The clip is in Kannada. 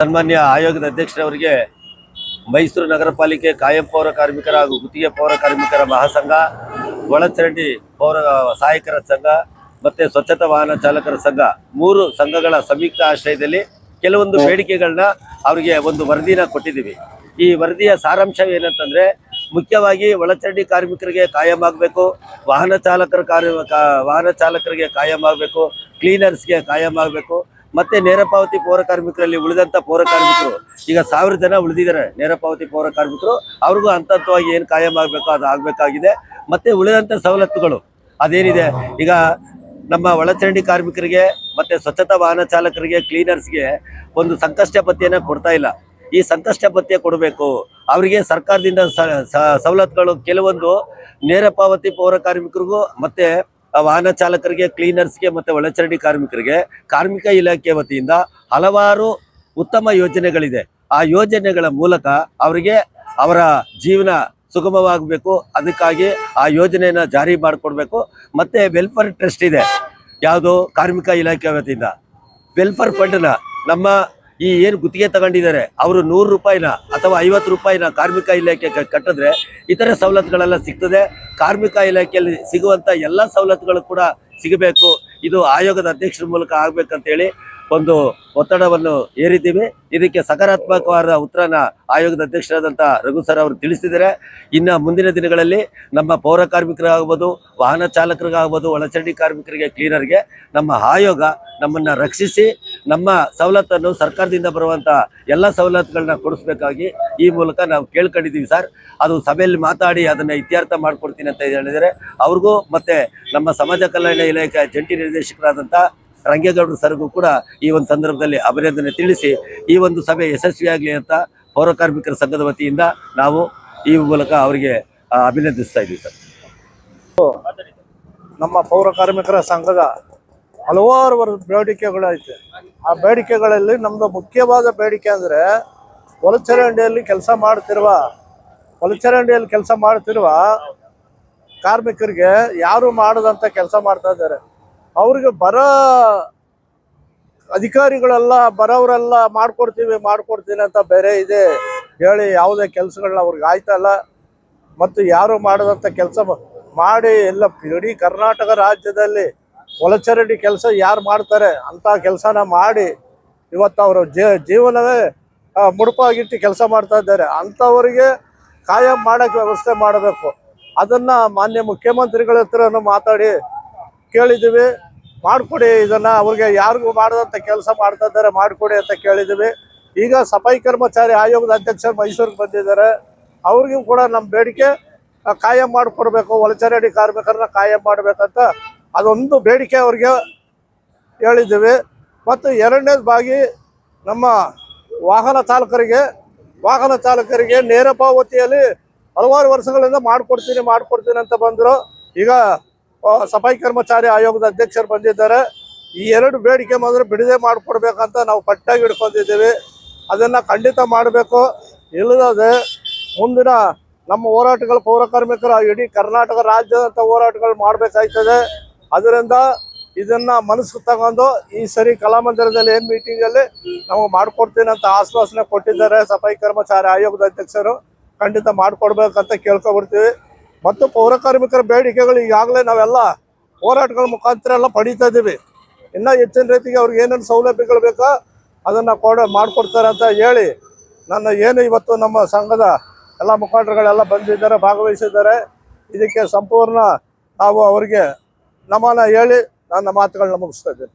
ಸನ್ಮಾನ್ಯ ಆಯೋಗದ ಅಧ್ಯಕ್ಷರವರಿಗೆ ಮೈಸೂರು ನಗರ ಪಾಲಿಕೆ ಕಾಯಂ ಪೌರ ಕಾರ್ಮಿಕರ ಹಾಗೂ ಗುತ್ತಿಗೆ ಪೌರ ಕಾರ್ಮಿಕರ ಮಹಾಸಂಘ ಒಳಚರಂಡಿ ಪೌರ ಸಹಾಯಕರ ಸಂಘ ಮತ್ತು ಸ್ವಚ್ಛತಾ ವಾಹನ ಚಾಲಕರ ಸಂಘ ಮೂರು ಸಂಘಗಳ ಸಂಯುಕ್ತ ಆಶ್ರಯದಲ್ಲಿ ಕೆಲವೊಂದು ಬೇಡಿಕೆಗಳನ್ನ ಅವರಿಗೆ ಒಂದು ವರದಿನ ಕೊಟ್ಟಿದ್ದೀವಿ. ಈ ವರದಿಯ ಸಾರಾಂಶ ಏನಂತಂದರೆ ಮುಖ್ಯವಾಗಿ ಒಳಚರಂಡಿ ಕಾರ್ಮಿಕರಿಗೆ ಕಾಯಂ ಆಗಬೇಕು ವಾಹನ ಚಾಲಕರ ಕಾರ್ಯ ವಾಹನ ಚಾಲಕರಿಗೆ ಕಾಯಂ ಆಗಬೇಕು ಕ್ಲೀನರ್ಸ್ಗೆ ಕಾಯಂ ಆಗಬೇಕು ಮತ್ತೆ ನೇರ ಪಾವತಿ ಪೌರ ಕಾರ್ಮಿಕರಲ್ಲಿ ಉಳಿದಂತ ಪೌರ ಕಾರ್ಮಿಕರು, ಈಗ ಸಾವಿರ ಜನ ಉಳಿದಿದ್ದಾರೆ ನೇರ ಪಾವತಿ ಪೌರ ಕಾರ್ಮಿಕರು, ಅವ್ರಿಗೂ ಹಂತ ಏನು ಕಾಯಂ ಆಗಬೇಕು, ಅದು ಆಗಬೇಕಾಗಿದೆ. ಮತ್ತೆ ಉಳಿದಂತ ಸವಲತ್ತುಗಳು, ಅದೇನಿದೆ? ಈಗ ನಮ್ಮ ಒಳಚರಂಡಿ ಕಾರ್ಮಿಕರಿಗೆ ಮತ್ತೆ ಸ್ವಚ್ಛತಾ ವಾಹನ ಚಾಲಕರಿಗೆ, ಕ್ಲೀನರ್ಸ್ಗೆ ಒಂದು ಸಂಕಷ್ಟ ಕೊಡ್ತಾ ಇಲ್ಲ. ಈ ಸಂಕಷ್ಟ ಕೊಡಬೇಕು. ಅವರಿಗೆ ಸರ್ಕಾರದಿಂದ ಸವಲತ್ತುಗಳು ಕೆಲವೊಂದು ನೇರ ಪಾವತಿ ಪೌರ ಕಾರ್ಮಿಕರಿಗೂ ಮತ್ತೆ ವಾಹನ ಚಾಲಕರಿಗೆ ಕ್ಲೀನರ್ಸ್ಗೆ ಮತ್ತು ಒಳಚರಂಡಿ ಕಾರ್ಮಿಕರಿಗೆ, ಕಾರ್ಮಿಕ ಇಲಾಖೆ ವತಿಯಿಂದ ಹಲವಾರು ಉತ್ತಮ ಯೋಜನೆಗಳಿದೆ. ಆ ಯೋಜನೆಗಳ ಮೂಲಕ ಅವರಿಗೆ ಅವರ ಜೀವನ ಸುಗಮವಾಗಬೇಕು. ಅದಕ್ಕಾಗಿ ಆ ಯೋಜನೆಯನ್ನು ಜಾರಿ ಮಾಡಿಕೊಡ್ಬೇಕು. ಮತ್ತೆ ವೆಲ್ಫೇರ್ ಟ್ರಸ್ಟ್ ಇದೆ. ಯಾವುದು ಕಾರ್ಮಿಕ ಇಲಾಖೆ ವತಿಯಿಂದ. ವೆಲ್ಫೇರ್ ಫಂಡ್ನ ನಮ್ಮ ಈ ಏನು ಗುತ್ತಿಗೆ ತಗೊಂಡಿದ್ದಾರೆ, ಅವರು ನೂರು ರೂಪಾಯಿನ ಅಥವಾ ಐವತ್ತು ರೂಪಾಯಿನ ಕಾರ್ಮಿಕ ಇಲಾಖೆ ಕಟ್ಟಿದ್ರೆ ಇತರೆ ಸವಲತ್ತುಗಳೆಲ್ಲ ಸಿಗ್ತದೆ. ಕಾರ್ಮಿಕ ಇಲಾಖೆಯಲ್ಲಿ ಸಿಗುವಂತ ಎಲ್ಲ ಸವಲತ್ತುಗಳು ಕೂಡ ಸಿಗಬೇಕು. ಇದು ಆಯೋಗದ ಅಧ್ಯಕ್ಷರ ಮೂಲಕ ಆಗ್ಬೇಕಂತೇಳಿ ಒಂದು ಒತ್ತಡವನ್ನು ಏರಿದ್ದೀವಿ. ಇದಕ್ಕೆ ಸಕಾರಾತ್ಮಕವಾದ ಉತ್ತರನ ಆಯೋಗದ ಅಧ್ಯಕ್ಷರಾದಂಥ ರಘು ಸರ್ ಅವರು ತಿಳಿಸಿದ್ದಾರೆ. ಇನ್ನು ಮುಂದಿನ ದಿನಗಳಲ್ಲಿ ನಮ್ಮ ಪೌರ ಕಾರ್ಮಿಕರಾಗ್ಬೋದು ವಾಹನ ಚಾಲಕರಿಗಾಗ್ಬೋದು ಒಳಚರಂಡಿ ಕಾರ್ಮಿಕರಿಗೆ, ಕ್ಲೀನರ್ಗೆ ನಮ್ಮ ಆಯೋಗ ನಮ್ಮನ್ನು ರಕ್ಷಿಸಿ ನಮ್ಮ ಸವಲತ್ತನ್ನು ಸರ್ಕಾರದಿಂದ ಬರುವಂಥ ಎಲ್ಲ ಸವಲತ್ತುಗಳನ್ನ ಕೊಡಿಸ್ಬೇಕಾಗಿ ಈ ಮೂಲಕ ನಾವು ಕೇಳ್ಕೊಂಡಿದ್ದೀವಿ ಸರ್. ಅದು ಸಭೆಯಲ್ಲಿ ಮಾತಾಡಿ ಅದನ್ನು ಇತ್ಯರ್ಥ ಮಾಡ್ಕೊಡ್ತೀನಿ ಅಂತ ಹೇಳಿದರೆ ಅವ್ರಿಗೂ ಮತ್ತೆ ನಮ್ಮ ಸಮಾಜ ಕಲ್ಯಾಣ ಇಲಾಖೆ ಜಂಟಿ ನಿರ್ದೇಶಕರಾದಂಥ ರಂಗೇಗೌಡರು ಸರ್ಗೂ ಕೂಡ ಈ ಒಂದು ಸಂದರ್ಭದಲ್ಲಿ ಅಭಿನಂದನೆ ತಿಳಿಸಿ ಈ ಒಂದು ಸಭೆ ಯಶಸ್ವಿಯಾಗಲಿ ಅಂತ ಪೌರ ಕಾರ್ಮಿಕರ ಸಂಘದ ವತಿಯಿಂದ ನಾವು ಈ ಮೂಲಕ ಅವರಿಗೆ ಅಭಿನಂದಿಸ್ತಾ ಇದ್ದೀವಿ ಸರ್. ನಮ್ಮ ಪೌರ ಕಾರ್ಮಿಕರ ಸಂಘದ ಹಲವಾರು ಬೇಡಿಕೆಗಳಾಯಿತು ಆ ಬೇಡಿಕೆಗಳಲ್ಲಿ ನಮ್ದು ಮುಖ್ಯವಾದ ಬೇಡಿಕೆ ಅಂದರೆ ಒಳಚರಂಡಿಯಲ್ಲಿ ಕೆಲಸ ಮಾಡ್ತಿರುವ ಒಳಚರಂಡಿಯಲ್ಲಿ ಕೆಲಸ ಮಾಡ್ತಿರುವ ಕಾರ್ಮಿಕರಿಗೆ ಯಾರು ಮಾಡದಂತ ಕೆಲಸ ಮಾಡ್ತಾ ಇದ್ದಾರೆ. ಅವ್ರಿಗೆ ಬರ ಅಧಿಕಾರಿಗಳೆಲ್ಲ ಬರೋರೆಲ್ಲ ಮಾಡ್ಕೊಡ್ತೀವಿ, ಮಾಡ್ಕೊಡ್ತೀನಿ ಅಂತ ಬೇರೆ ಇದೆ ಹೇಳಿ ಯಾವುದೇ ಕೆಲಸಗಳನ್ನ ಅವ್ರಿಗೆ ಆಯ್ತಾ ಇಲ್ಲ. ಮತ್ತು ಯಾರು ಮಾಡದಂತ ಕೆಲಸ ಮಾಡಿ ಎಲ್ಲ ಇಡೀ ಕರ್ನಾಟಕ ರಾಜ್ಯದಲ್ಲಿ ಒಳಚರಂಡಿ ಕೆಲಸ ಯಾರು ಮಾಡ್ತಾರೆ ಅಂತ ಕೆಲಸನ ಮಾಡಿ ಇವತ್ತು ಅವರ ಜೀವನವೇ ಮುಡುಪಾಗಿಟ್ಟು ಕೆಲಸ ಮಾಡ್ತಾ ಇದ್ದಾರೆ. ಅಂಥವರಿಗೆ ಕಾಯಂ ಮಾಡೋಕ್ಕೆ ವ್ಯವಸ್ಥೆ ಮಾಡಬೇಕು. ಅದನ್ನು ಮಾನ್ಯ ಮುಖ್ಯಮಂತ್ರಿಗಳ ಹತ್ರನೂ ಮಾತಾಡಿ ಕೇಳಿದ್ದೀವಿ. ಮಾಡಿಕೊಡಿ ಇದನ್ನು, ಅವ್ರಿಗೆ ಯಾರಿಗೂ ಮಾಡದಂಥ ಕೆಲಸ ಮಾಡ್ತಾ ಇದ್ದಾರೆ, ಮಾಡಿಕೊಡಿ ಅಂತ ಕೇಳಿದ್ದೀವಿ. ಈಗ ಸಫಾಯಿ ಕರ್ಮಚಾರಿ ಆಯೋಗದ ಅಧ್ಯಕ್ಷರು ಮೈಸೂರಿಗೆ ಬಂದಿದ್ದಾರೆ. ಅವ್ರಿಗೂ ಕೂಡ ನಮ್ಮ ಬೇಡಿಕೆ ಕಾಯಂ ಮಾಡಿಕೊಡ್ಬೇಕು. ಒಳಚರಂಡಿ ಕಾರ್ಮಿಕರನ್ನ ಕಾಯಂ ಮಾಡಬೇಕಂತ ಅದೊಂದು ಬೇಡಿಕೆ ಅವ್ರಿಗೆ ಹೇಳಿದ್ದೀವಿ. ಮತ್ತು ಎರಡನೇದು ಬಾಗಿ ನಮ್ಮ ವಾಹನ ಚಾಲಕರಿಗೆ ವಾಹನ ಚಾಲಕರಿಗೆ ನೇರ ಪಾವತಿಯಲ್ಲಿ ಹಲವಾರು ವರ್ಷಗಳಿಂದ ಮಾಡಿಕೊಡ್ತೀನಿ ಮಾಡಿಕೊಡ್ತೀನಿ ಅಂತ ಬಂದರು. ಈಗ ಸಫಾಯಿ ಕರ್ಮಚಾರಿ ಆಯೋಗದ ಅಧ್ಯಕ್ಷರು ಬಂದಿದ್ದಾರೆ. ಈ ಎರಡು ಬೇಡಿಕೆ ಮಾತ್ರ ಬಿಡದೆ ಮಾಡಿಕೊಡ್ಬೇಕಂತ ನಾವು ಪಟ್ಟಾಗಿ ಹಿಡ್ಕೊಂಡಿದ್ದೀವಿ. ಅದನ್ನು ಖಂಡಿತ ಮಾಡಬೇಕು. ಇಲ್ಲದೆ ಮುಂದಿನ ನಮ್ಮ ಹೋರಾಟಗಳು ಪೌರಕಾರ್ಮಿಕರು ಇಡೀ ಕರ್ನಾಟಕ ರಾಜ್ಯದಂಥ ಹೋರಾಟಗಳು ಮಾಡಬೇಕಾಯ್ತದೆ. ಅದರಿಂದ ಇದನ್ನ ಮನಸ್ಸು ತಗೊಂಡು ಈ ಸರಿ ಕಲಾಮಂದಿರದಲ್ಲಿ ಏನ್ ಮೀಟಿಂಗ್ ಅಲ್ಲಿ ನಾವು ಮಾಡ್ಕೊಡ್ತೀನಿ ಅಂತ ಆಶ್ವಾಸನೆ ಕೊಟ್ಟಿದ್ದಾರೆ ಸಫಾಯಿ ಕರ್ಮಚಾರಿ ಆಯೋಗದ ಅಧ್ಯಕ್ಷರು. ಖಂಡಿತ ಮಾಡ್ಕೊಡ್ಬೇಕಂತ ಕೇಳ್ಕೊಬಿಡ್ತೀವಿ. ಮತ್ತು ಪೌರ ಕಾರ್ಮಿಕರ ಬೇಡಿಕೆಗಳು ಈಗಾಗಲೇ ನಾವೆಲ್ಲ ಹೋರಾಟಗಳ ಮುಖಾಂತರ ಎಲ್ಲ ಪಡೀತಾ ಇದ್ದೀವಿ. ಇನ್ನೂ ಹೆಚ್ಚಿನ ರೀತಿಗೆ ಅವ್ರಿಗೆ ಏನೇನು ಸೌಲಭ್ಯಗಳು ಬೇಕೋ ಅದನ್ನು ಕೊಡ ಮಾಡಿಕೊಡ್ತಾರೆ ಅಂತ ಹೇಳಿ ನನ್ನ ಏನು ಇವತ್ತು ನಮ್ಮ ಸಂಘದ ಎಲ್ಲ ಮುಖಂಡರುಗಳೆಲ್ಲ ಬಂದಿದ್ದಾರೆ, ಭಾಗವಹಿಸಿದ್ದಾರೆ. ಇದಕ್ಕೆ ಸಂಪೂರ್ಣ ನಾವು ಅವರಿಗೆ ನಮನ ಹೇಳಿ ನನ್ನ ಮಾತುಗಳನ್ನ ಮುಗಿಸ್ತಾ ಇದ್ದೇನೆ.